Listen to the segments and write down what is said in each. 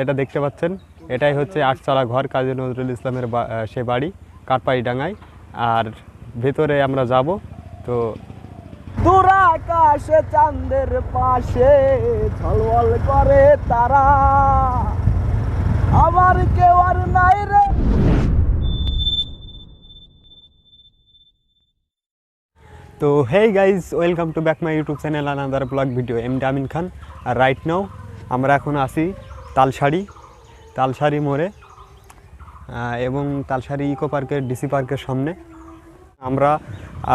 যেটা দেখতে পাচ্ছেন এটাই হচ্ছে আটচালা ঘর কাজী নজরুল ইসলামের সে বাড়ি কাঠপাড়ি ডাঙ্গায় আর ভেতরে আমরা যাব তো দূর আকাশে চাঁদের পাশে ঝলমল করে তারা। আমার কেউ আর নাই রে। তো hey guys welcome to back my YouTube channel another vlog video M ডামিন খান আর রাইট নাও আমরা এখন আসি তালসারি তালসারি মোড়ে এবং তালসারি ইকো পার্কের ডিসি পার্কের সামনে। আমরা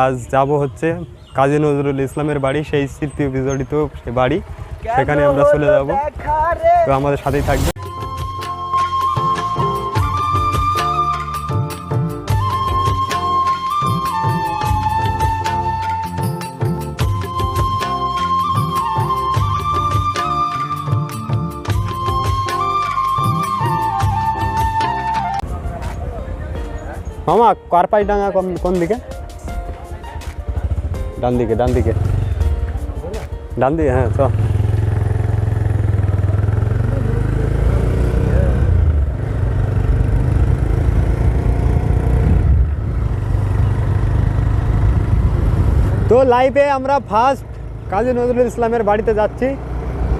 আজ যাব হচ্ছে কাজী নজরুল ইসলামের বাড়ি সেই স্মৃতি বিজড়িত সে বাড়ি সেখানে আমরা চলে যাব। তো আমাদের সাথেই থাকবে। মামা কারপাই ডাঙ্গা কোন কোন দিকে? ডান দিকে ডান দিকে। ডান দিকে হ্যাঁ চ। তো লাইভে আমরা ফার্স্ট কাজী নজরুল ইসলামের বাড়িতে যাচ্ছি।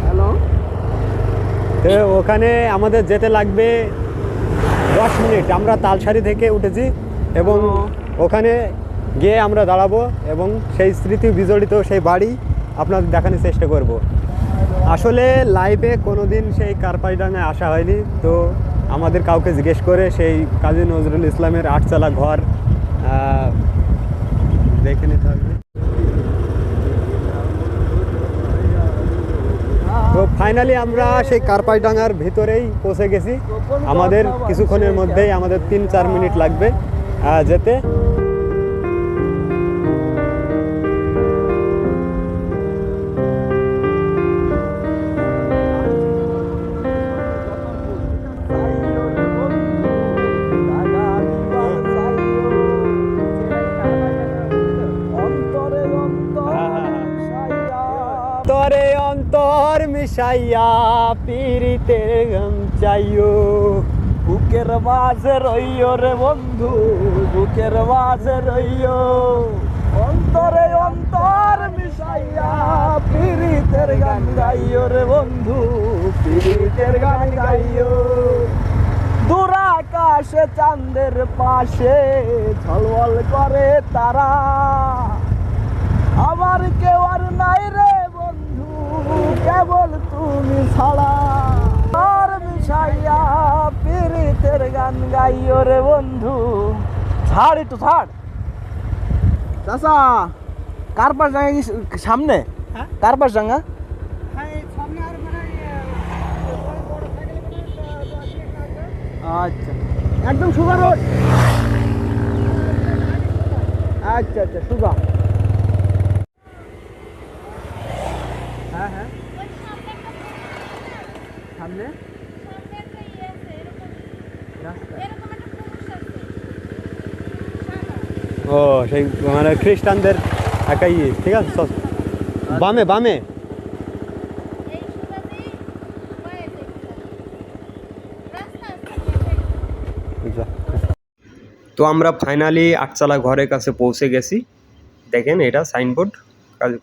হ্যালো তো ওখানে আমাদের যেতে লাগবে দশ মিনিট আমরা তালসারি থেকে উঠেছি এবং ওখানে গিয়ে আমরা দাঁড়াবো এবং সেই স্মৃতি বিজড়িত সেই বাড়ি আপনাদের দেখানোর চেষ্টা করব। আসলে লাইভে কোনো দিন সেই কারপাইডাঙ্গায় আসা হয়নি তো আমাদের কাউকে জিজ্ঞেস করে সেই কাজী নজরুল ইসলামের আটচালা ঘর দেখে নিতে হবে। তো ফাইনালি আমরা সেই কার্পাইডাঙ্গার ভিতরেই পৌঁছে গেছি। আমাদের কিছুক্ষণের মধ্যেই আমাদের তিন চার মিনিট লাগবে যেতে। অন্তর মিশাইয়া পীরিতের গম চাইও। বুকের মাঝে রইও রে বন্ধু, বুকের মাঝে রইও। অন্তরে অন্তর মিশাইয়া পীড়িতের গান গাইও রে বন্ধু পীড়িতের গান গাইও। দূর আকাশে চাঁদের পাশে ঝলমল করে তারা। আমার কেউ আর নাই রে কেবল তুমি ছাড়া। আর মিশাইয়া পীড়িতের গান গাইও রে বন্ধু। ছাড় একটু ছাড়। চাচা কার পাশ জায়গা সামনে? কার পাশ জায়গা? আচ্ছা একদম সুগা রোড। আচ্ছা আচ্ছা সুগা হ্যাঁ হ্যাঁ সামনে ও সেই মানে খ্রিস্টানদের একটা ইয়ে ঠিক আছে বামে বামে। তো আমরা ফাইনালি আটচালা ঘরের কাছে পৌঁছে গেছি। দেখেন এটা সাইনবোর্ড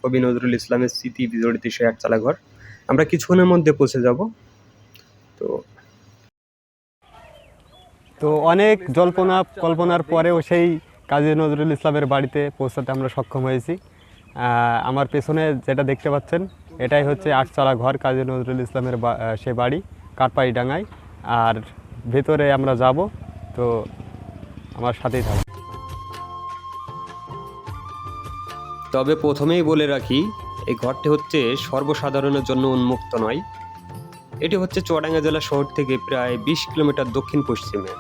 কবি নজরুল ইসলামের স্মৃতি বিজড়িত সেই আটচালা ঘর। আমরা কিছুক্ষণের মধ্যে পৌঁছে যাব। তো তো অনেক জল্পনা কল্পনার পরেও সেই কাজী নজরুল ইসলামের বাড়িতে পৌঁছাতে আমরা সক্ষম হয়েছি। আমার পেছনে যেটা দেখতে পাচ্ছেন এটাই হচ্ছে আটচালা ঘর কাজী নজরুল ইসলামের বা- সে বাড়ি কাঠপাড়ি ডাঙ্গায় আর ভেতরে আমরা যাব তো আমার সাথেই থাকবে তবে প্রথমেই বলে রাখি এই ঘরটি হচ্ছে সর্বসাধারণের জন্য উন্মুক্ত নয়। এটি হচ্ছে চুয়াডাঙ্গা জেলা শহর থেকে প্রায় বিশ কিলোমিটার দক্ষিণ পশ্চিমে।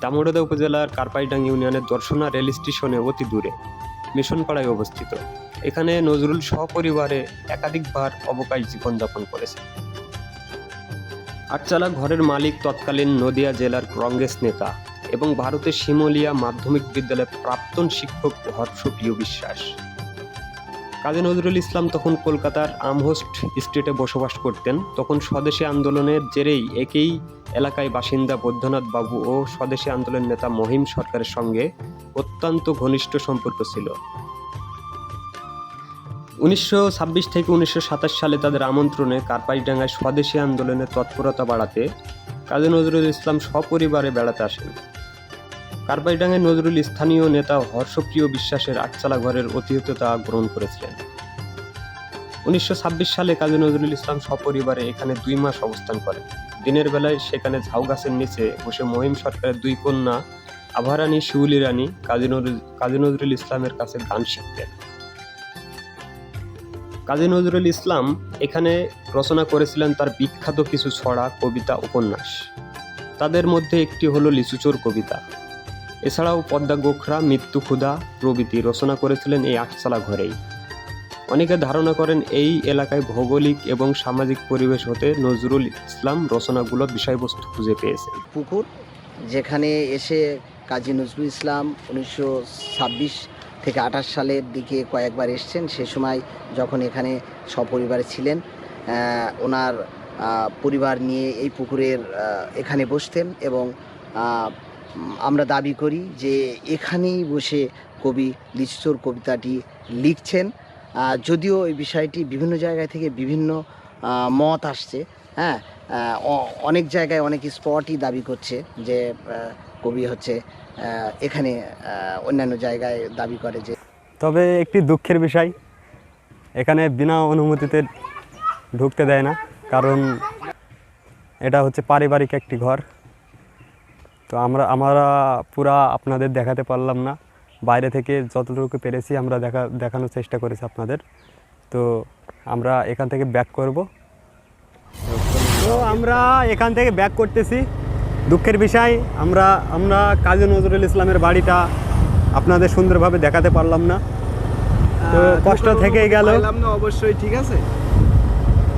দামোদা উপজেলার কারপাইডাং ইউনিয়নের দর্শনা রেল স্টেশনে অতি দূরে, মিশনপাড়ায় অবস্থিত। এখানে নজরুল সহপরিবারে একাধিকবার অবকাশ জীবনযাপন করেছে। আটচালা ঘরের মালিক তৎকালীন নদিয়া জেলার কংগ্রেস নেতা এবং ভারতের শিমলিয়া মাধ্যমিক বিদ্যালয়ের প্রাক্তন শিক্ষক হর্ষপ্রিয় বিশ্বাস। কাজী নজরুল ইসলাম তখন কলকাতার আমহোস্ট স্ট্রিটে বসবাস করতেন। তখন স্বদেশী আন্দোলনের জেরেই একই এলাকায় বাসিন্দা বৈদ্যনাথ বাবু ও স্বদেশী আন্দোলন নেতা মহিম সরকারের সঙ্গে অত্যন্ত ঘনিষ্ঠ সম্পর্ক ছিল। উনিশশো ছাব্বিশ থেকে উনিশশো সাতাশ সালে তাদের আমন্ত্রণে কার্পাইডাঙ্গায় স্বদেশী আন্দোলনের তৎপরতা বাড়াতে কাজী নজরুল ইসলাম সপরিবারে বেড়াতে আসেন। কার্পাইডাঙ্গায় নজরুল স্থানীয় নেতা হর্ষপ্রিয় বিশ্বাসের আটচালা ঘরের অতিথিতা গ্রহণ করেছিলেন। উনিশশো ছাব্বিশ সালে কাজী নজরুল ইসলাম সপরিবারে এখানে দুই মাস অবস্থান করেন। দিনের বেলায় সেখানে ঝাউ গাছের নিচে বসে মহিম সরকারের দুই কন্যা আভারানী, শিউলি রানী, কাজী নজরুল কাজী নজরুল ইসলামের কাছে গান শিখতেন। কাজী নজরুল ইসলাম এখানে রচনা করেছিলেন তার বিখ্যাত কিছু ছড়া, কবিতা, উপন্যাস। তাদের মধ্যে একটি হলো লিচুচোর কবিতা। এছাড়াও পদ্মা গোখরা, মৃত্যু ক্ষুধা প্রভৃতি রচনা করেছিলেন এই আটচালা ঘরেই। অনেকে ধারণা করেন এই এলাকায় ভৌগোলিক এবং সামাজিক পরিবেশ হতে নজরুল ইসলাম রচনাগুলো বিষয়বস্তু খুঁজে পেয়েছেন। পুকুর, যেখানে এসে কাজী নজরুল ইসলাম উনিশশো ছাব্বিশ থেকে আঠাশ সালের দিকে কয়েকবার এসছেন, সে সময় যখন এখানে সপরিবারে ছিলেন ওনার পরিবার নিয়ে এই পুকুরের এখানে বসতেন এবং আমরা দাবি করি যে এখানেই বসে কবি লিচচোর কবিতাটি লিখছেন। যদিও এই বিষয়টি বিভিন্ন জায়গা থেকে বিভিন্ন মত আসছে হ্যাঁ? অনেক জায়গায় অনেক স্পটই দাবি করছে যে কবি হচ্ছে এখানে অন্যান্য জায়গায় দাবি করে যে তবে একটি দুঃখের বিষয়, এখানে বিনা অনুমতিতে ঢুকতে দেয় না, কারণ এটা হচ্ছে পারিবারিক একটি ঘর। তো আমরা আমরা পুরা আপনাদের দেখাতে পারলাম না। বাইরে থেকে যতটুকু পেরেছি আমরা দেখা দেখানোর চেষ্টা করেছি আপনাদের। তো আমরা এখান থেকে ব্যাক করব। তো আমরা এখান থেকে ব্যাক করতেছি। দুঃখের বিষয় আমরা আমরা কাজী নজরুল ইসলামের বাড়িটা আপনাদের সুন্দরভাবে দেখাতে পারলাম না। তো কষ্ট থেকেই গেল। না অবশ্যই ঠিক আছে?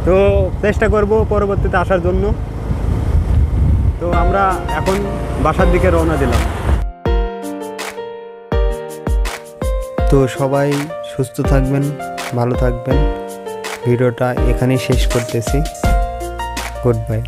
তো চেষ্টা করব পরবর্তীতে আসার জন্য। তো আমরা এখন বাসার দিকে রওনা দিলাম। তো সবাই সুস্থ থাকবেন, ভালো থাকবেন। ভিডিওটা এখানেই শেষ করতেছি। Good bye